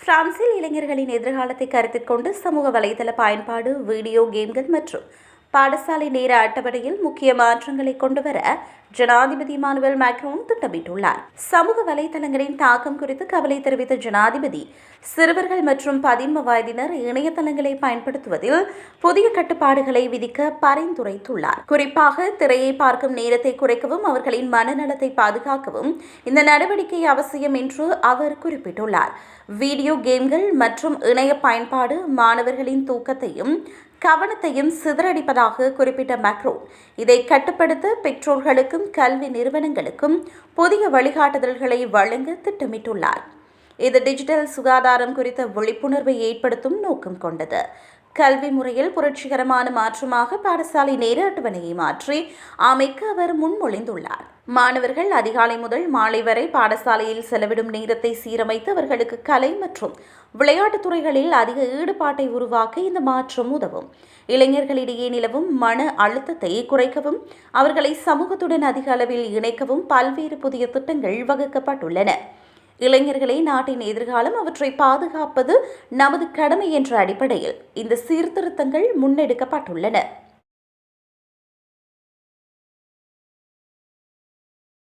பிரான்சில் இளைஞர்களின் எதிர்காலத்தை கருத்தில் கொண்டு சமூக வலைதள பயன்பாடு வீடியோ கேம்கள் மற்றும் பாடசாலை நேர அட்டவணையில் முக்கிய மாற்றங்களை கொண்டுவர ஜனாதிபதி மானுவல் மேக்ரோன் திட்டமிட்டுள்ளார். சமூக வலைதளங்களின் தாக்கம் குறித்து கவலை தெரிவித்த ஜனாதிபதி சிறுவர்கள் மற்றும் பதின்ம வயதினர் இணையதளங்களை பயன்படுத்துவதில் புதிய கட்டுப்பாடுகளை விதிக்க பரிந்துரைத்துள்ளார். குறிப்பாக திரையை பார்க்கும் நேரத்தை குறைக்கவும் அவர்களின் மனநலத்தை பாதுகாக்கவும் இந்த நடவடிக்கை அவசியம் என்று அவர் குறிப்பிட்டுள்ளார். வீடியோ கேம்கள் மற்றும் இணைய பயன்பாடு மாணவர்களின் தூக்கத்தையும் கவனத்தையும் சிதறடிப்பதாக குறிப்பிட்ட மேக்ரோன் இதை கட்டுப்படுத்த பெற்றோர்களுக்கு பெற்றோர்களுக்கும் கல்வி நிறுவனங்களுக்கும் புதிய வழிகாட்டுதல்களை வழங்க திட்டமிட்டுள்ளார். இது டிஜிட்டல் சுகாதாரம் குறித்த விழிப்புணர்வை ஏற்படுத்தும் நோக்கம் கொண்டது. கல்வி முறையில் புரட்சிகரமான மாற்றமாக பாடசாலை நேர அட்டவணையை மாற்றி அமைக்க அவர் முன்மொழிந்துள்ளார். மாணவர்கள் அதிகாலை முதல் மாலை வரை பாடசாலையில் செலவிடும் நேரத்தை சீரமைத்து அவர்களுக்கு கலை மற்றும் விளையாட்டுத் துறைகளில் அதிக ஈடுபாட்டை உருவாக்க இந்த மாற்றம் உதவும். இளைஞர்களிடையே நிலவும் மன அழுத்தத்தை குறைக்கவும் அவர்களை சமூகத்துடன் அதிக அளவில் இணைக்கவும் பல்வேறு புதிய திட்டங்கள் வகுக்கப்பட்டுள்ளன. இளைஞர்களே நாட்டின் எதிர்காலம் அவற்றை பாதுகாப்பது நமது கடமை என்ற அடிப்படையில் இந்த சீர்திருத்தங்கள் முன்னெடுக்கப்பட்டுள்ளன.